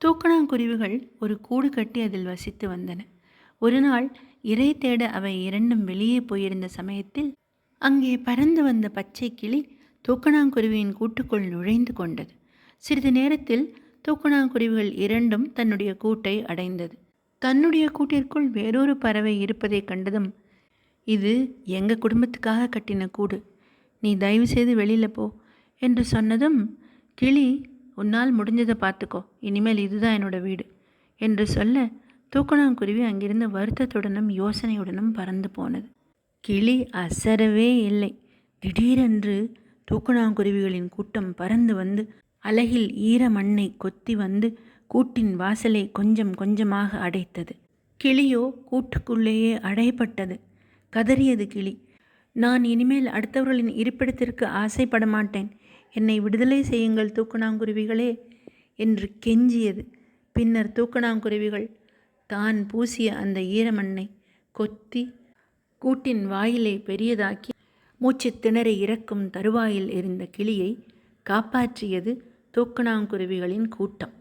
தூக்கணாங்குருவிகள் ஒரு கூடு கட்டி அதில் வசித்து வந்தன. ஒரு நாள் இறை தேட அவை இரண்டும் வெளியே போயிருந்த சமயத்தில் அங்கே பறந்து வந்த பச்சை கிளி தூக்கணாங்குருவியின் கூட்டுக்குள் நுழைந்து கொண்டது. சிறிது நேரத்தில் தூக்கணாங்குருவிகள் இரண்டும் தன்னுடைய கூட்டை அடைந்தது. தன்னுடைய கூட்டிற்குள் வேறொரு பறவை இருப்பதைக் கண்டதும் இது எங்கள் குடும்பத்துக்காக கட்டின கூடு. நீ தயவு செய்து வெளியில் போ என்று சொன்னதும் கிளி உன்னால் முடிஞ்சதை பார்த்துக்கோ. இனிமேல் இதுதான் என்னோட வீடு. என்று சொல்ல தூக்கணாங்குருவி அங்கிருந்து வருத்தத்துடனும் யோசனையுடனும் பறந்து போனது. கிளி அசரவே இல்லை. திடீரென்று தூக்கணாங்குருவிகளின் கூட்டம் பறந்து வந்து அலகில் ஈர மண்ணை கொத்தி வந்து கூட்டின் வாசலை கொஞ்சம் கொஞ்சமாக அடைத்தது. கிளியோ கூட்டுக்குள்ளேயே அடைப்பட்டது கதறியது கிளி. நான் இனிமேல் அடுத்தவர்களின் இருப்பிடத்திற்கு ஆசைப்பட மாட்டேன் என்னை விடுதலை செய்யுங்கள் தூக்கணாங்குருவிகளே என்று கெஞ்சியது. பின்னர் தூக்கணாங்குருவிகள் தான் பூசிய அந்த ஈரமண்ணை கொத்தி கூட்டின் வாயிலை பெரியதாக்கி மூச்சு திணறி இறக்கும் தருவாயில் இருந்த கிளியை காப்பாற்றியது தூக்கணாங்குருவிகளின் கூட்டம்.